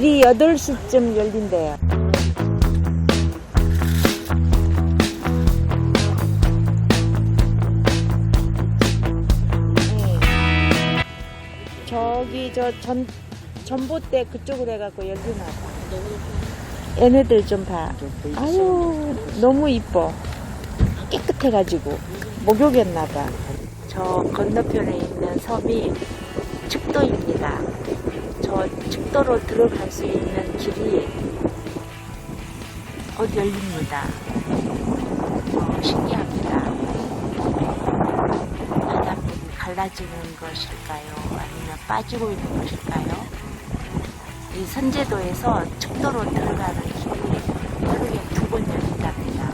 길이 8시쯤 열린대요. 네. 저기 저 전, 전봇대 그쪽으로 해갖고 열리나 봐. 얘네들 좀 봐. 아유, 너무 이뻐. 깨끗해가지고. 목욕했나 봐. 저 건너편에 있는 섬이 측도입니다. 저 측도로 들어갈 수 있는 길이 곧 열립니다. 어, 신기합니다. 바닷물이 갈라지는 것일까요? 아니면 빠지고 있는 것일까요? 이 선제도에서 측도로 들어가는 길이 하루에 두 번 열린답니다.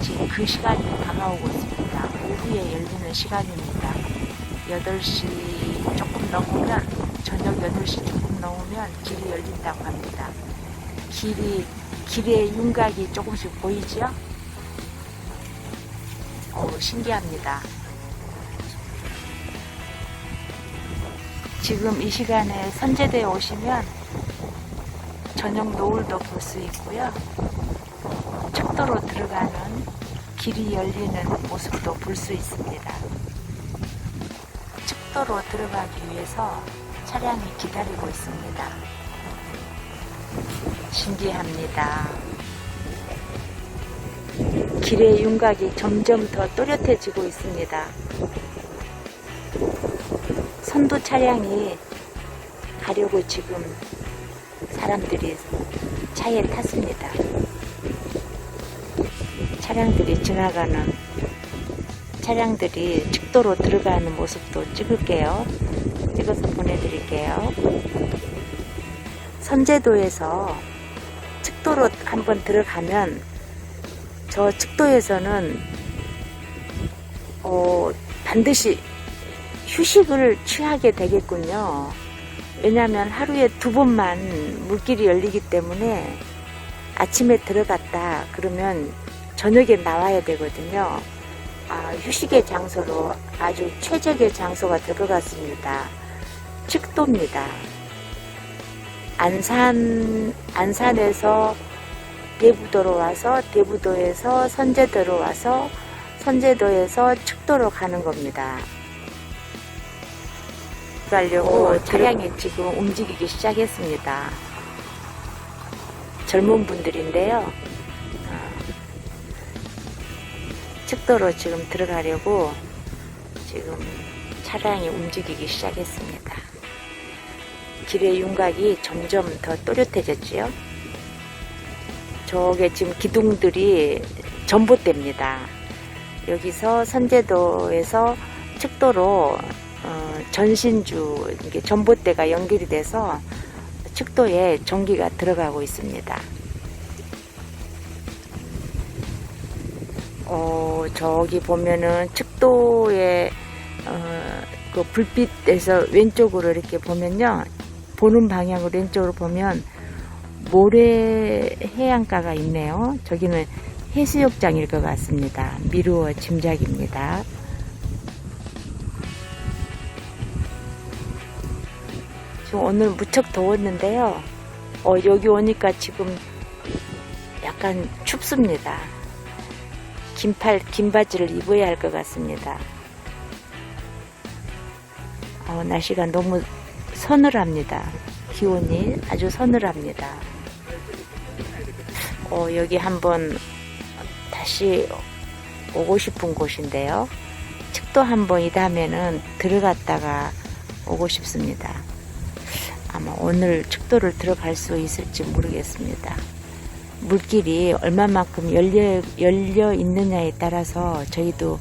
지금 그 시간이 다가오고 있습니다. 오후에 열리는 시간입니다. 8시 조금 넘으면 저녁 8시 조금 넘으면 길이 열린다고 합니다. 길이 길의 윤곽이 조금씩 보이죠? 어, 신기합니다. 지금 이 시간에 선제대에 오시면 저녁 노을도 볼 수 있고요. 척도로 들어가는 길이 열리는 모습도 볼 수 있습니다. 측도로 들어가기 위해서 차량이 기다리고 있습니다. 신기합니다. 길의 윤곽이 점점 더 또렷해지고 있습니다. 선도 차량이 가려고 지금 사람들이 차에 탔습니다. 차량들이 지나가는 차량들이 측도로 들어가는 모습도 찍을게요. 찍어서 보내드릴게요. 선제도에서 측도로 한번 들어가면 저 측도에서는 어, 반드시 휴식을 취하게 되겠군요. 왜냐하면 하루에 두 번만 물길이 열리기 때문에 아침에 들어갔다 그러면 저녁에 나와야 되거든요. 아, 휴식의 장소로 아주 최적의 장소가 될 것 같습니다. 측도입니다. 안산, 안산에서 대부도로 와서 대부도에서 선제도로 와서 선제도에서 측도로 가는 겁니다. 가려고 차량이 지금 움직이기 시작했습니다. 젊은 분들인데요. 어, 측도로 지금 들어가려고 지금 차량이 움직이기 시작했습니다. 길의 윤곽이 점점 더 또렷해졌지요. 저게 지금 기둥들이 전봇대입니다. 여기서 선제도에서 측도로 어, 전신주 전봇대가 연결이 돼서 측도에 전기가 들어가고 있습니다. 어, 저기 보면은 측도에 어, 그 불빛에서 왼쪽으로 이렇게 보면요. 보는 방향으로 왼쪽으로 보면 모래 해안가가 있네요. 저기는 해수욕장일 것 같습니다. 미루어 짐작입니다. 지금 오늘 무척 더웠는데요. 어, 여기 오니까 지금 약간 춥습니다. 긴팔, 긴 바지를 입어야 할 것 같습니다. 어, 날씨가 너무 서늘합니다. 기온이 아주 서늘합니다. 어, 여기 한번 다시 오고 싶은 곳인데요. 측도 한번 이 다음에는 들어갔다가 오고 싶습니다. 아마 오늘 측도를 들어갈 수 있을지 모르겠습니다. 물길이 얼마만큼 열려, 열려 있느냐에 따라서 저희도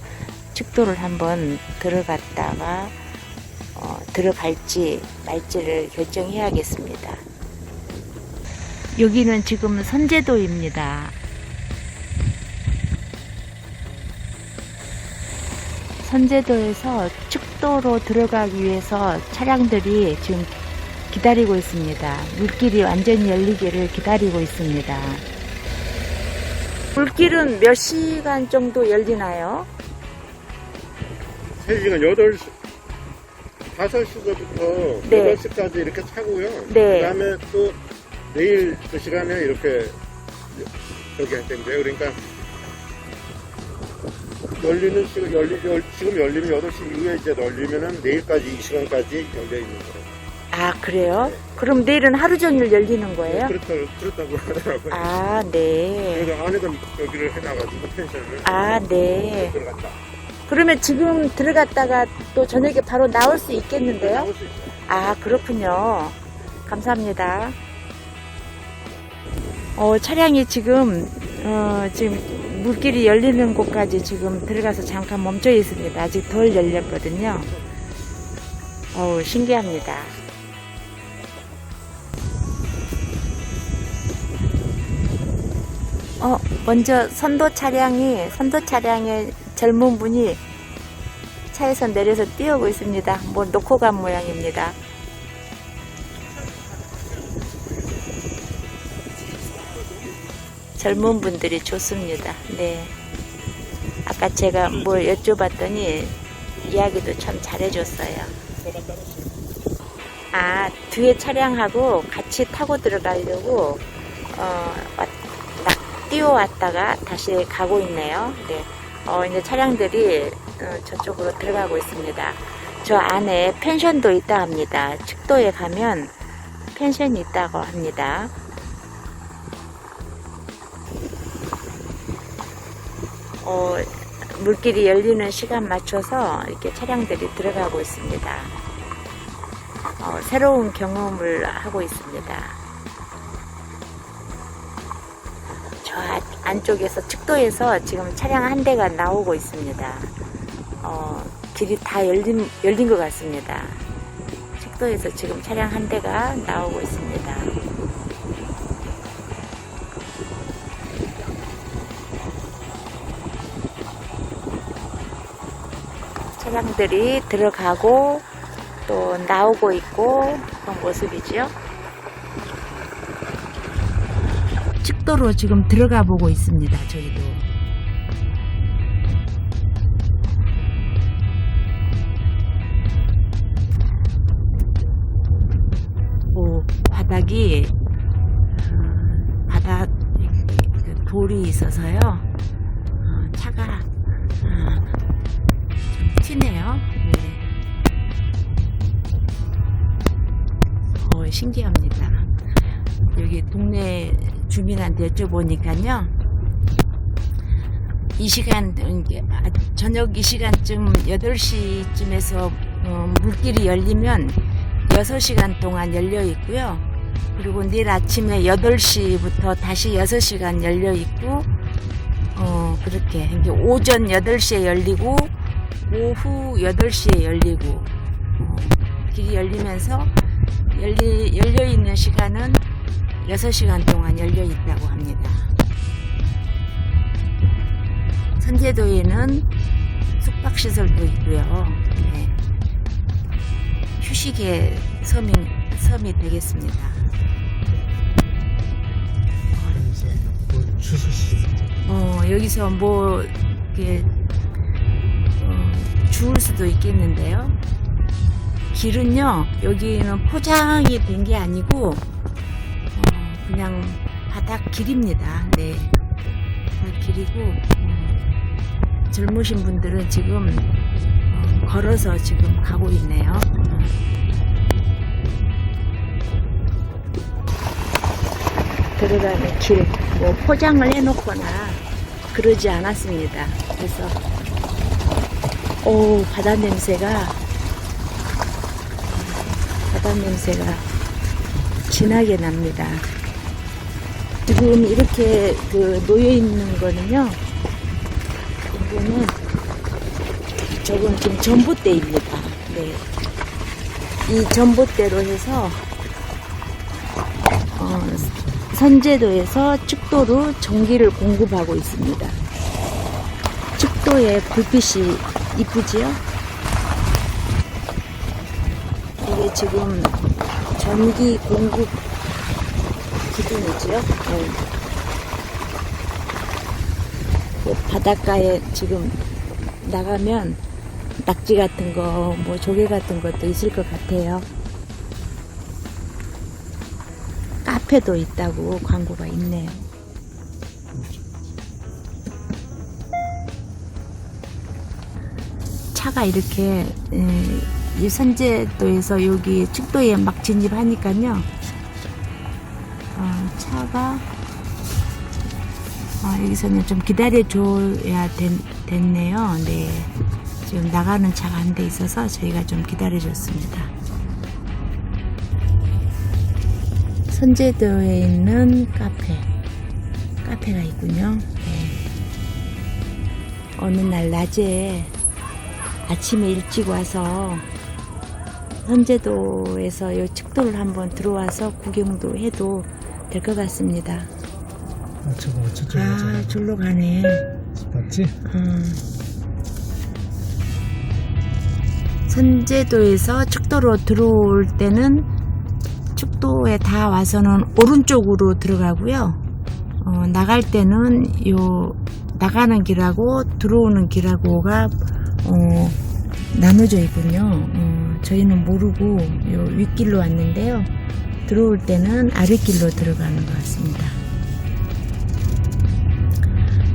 측도를 한번 들어갔다가 어, 들어갈지 말지를 결정해야겠습니다. 여기는 지금 선제도입니다. 선제도에서 측도로 들어가기 위해서 차량들이 지금 기다리고 있습니다. 물길이 완전히 열리기를 기다리고 있습니다. 물길은 몇 시간 정도 열리나요? 3시간 8시, 5 시부터 네. 8시까지 이렇게 차고요. 네. 그 다음에 또 내일 그 시간에 이렇게 저기 한다고요. 그러니까 열리는 시간, 열리, 열, 지금 열리면 8시 이후에 이제 열리면은 내일까지 이 시간까지 열려 있는 거예요. 아, 그래요? 그럼 내일은 하루 종일 열리는 거예요? 그렇다, 그렇다고 하더라고요. 아, 네. 그래서 안에다 여기를 해놔가지고 펜션을 아, 네. 들어갔다. 그러면 지금 들어갔다가 또 저녁에 바로 나올 수 있겠는데요? 아, 그렇군요. 감사합니다. 어, 차량이 지금, 어, 지금 물길이 열리는 곳까지 지금 들어가서 잠깐 멈춰 있습니다. 아직 덜 열렸거든요. 어우, 신기합니다. 어, 먼저 선도 차량이, 선도 차량에 젊은 분이 차에서 내려서 뛰어오고 있습니다. 뭐 놓고 간 모양입니다. 젊은 분들이 좋습니다. 네. 아까 제가 뭘 여쭤봤더니 이야기도 참 잘해줬어요. 아, 뒤에 차량하고 같이 타고 들어가려고, 어, 뛰어왔다가 다시 가고 있네요. 네. 어, 이제 차량들이 어, 저쪽으로 들어가고 있습니다. 저 안에 펜션도 있다 합니다. 측도에 가면 펜션이 있다고 합니다. 어, 물길이 열리는 시간 맞춰서 이렇게 차량들이 들어가고 있습니다. 어, 새로운 경험을 하고 있습니다. 안- 안쪽에서 측도에서 지금 차량 한 대가 나오고 있습니다. 어, 길이 다 열린, 열린 것 같습니다. 측도에서 지금 차량 한 대가 나오고 있습니다. 차량들이 들어가고 또 나오고 있고 그런 모습이죠. 측도로 지금 들어가 보고 있습니다. 저희도. 오, 바닥이 어, 바닥 그 돌이 있어서요. 어, 차가 어, 좀 튀네요. 네. 어, 신기합니다. 여기 동네 주민한테 여쭤보니까요. 이 시간, 저녁 이 시간쯤 8시쯤에서 어, 물길이 열리면 6시간 동안 열려 있고요. 그리고 내일 아침에 8시부터 다시 6시간 열려 있고, 어, 그렇게. 오전 8시에 열리고, 오후 8시에 열리고, 어, 길이 열리면서 열리, 열려 있는 시간은 6시간 동안 열려 있다고 합니다. 선제도에는 숙박시설도 있고요. 네. 휴식의 섬이, 섬이 되겠습니다. 어, 여기서 뭐, 이렇게, 어, 주울 수도 있겠는데요. 길은요, 여기는 포장이 된 게 아니고, 어, 그냥 바닥 길입니다. 네. 바닥 길이고, 어, 젊으신 분들은 지금 어, 걸어서 지금 가고 있네요. 어. 들어가는 길, 뭐 포장을 해놓거나 그러지 않았습니다. 그래서, 오, 바다 냄새가 바다 냄새가 진하게 납니다. 지금 이렇게 그 놓여 있는 거는요. 이거는 저건 지금 전봇대입니다. 네. 이 전봇대로 해서 어, 선제도에서 축도로 전기를 공급하고 있습니다. 축도의 불빛이 이쁘지요? 이게 지금 전기 공급 네. 그 바닷가에 지금 나가면 낙지 같은 거, 뭐 조개 같은 것도 있을 것 같아요. 카페도 있다고 광고가 있네요. 차가 이렇게 에, 이 선제도에서 여기 축도에 막 진입하니까요. 어, 차가 어, 여기서는 좀 기다려줘야 됐, 됐네요. 네. 지금 나가는 차가 한 대 있어서 저희가 좀 기다려줬습니다. 선제도에 있는 카페. 카페가 있군요. 네. 어느 날 낮에 아침에 일찍 와서 선제도에서 이 측도를 한번 들어와서 구경도 해도 될 것 같습니다. 아, 저거 저쪽에 아, 저거 절로 가네. 맞지? 음. 선제도에서 축도로 들어올 때는 축도에 다 와서는 오른쪽으로 들어가고요. 어, 나갈 때는 요 나가는 길하고 들어오는 길하고가 어, 나눠져 있군요. 어, 저희는 모르고 요 윗길로 왔는데요. 들어올 때는 아랫길로 들어가는 것 같습니다.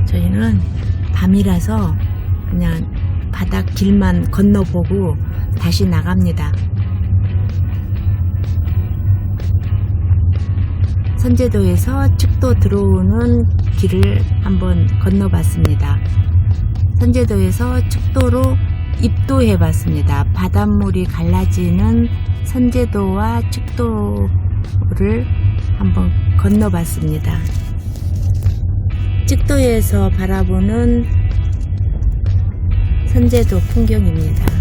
저희는 밤이라서 그냥 바닥 길만 건너보고 다시 나갑니다. 선제도에서 측도 들어오는 길을 한번 건너봤습니다. 선제도에서 측도로 입도해 봤습니다. 바닷물이 갈라지는 선제도와 측도를 한번 건너봤습니다. 측도에서 바라보는 선제도 풍경입니다.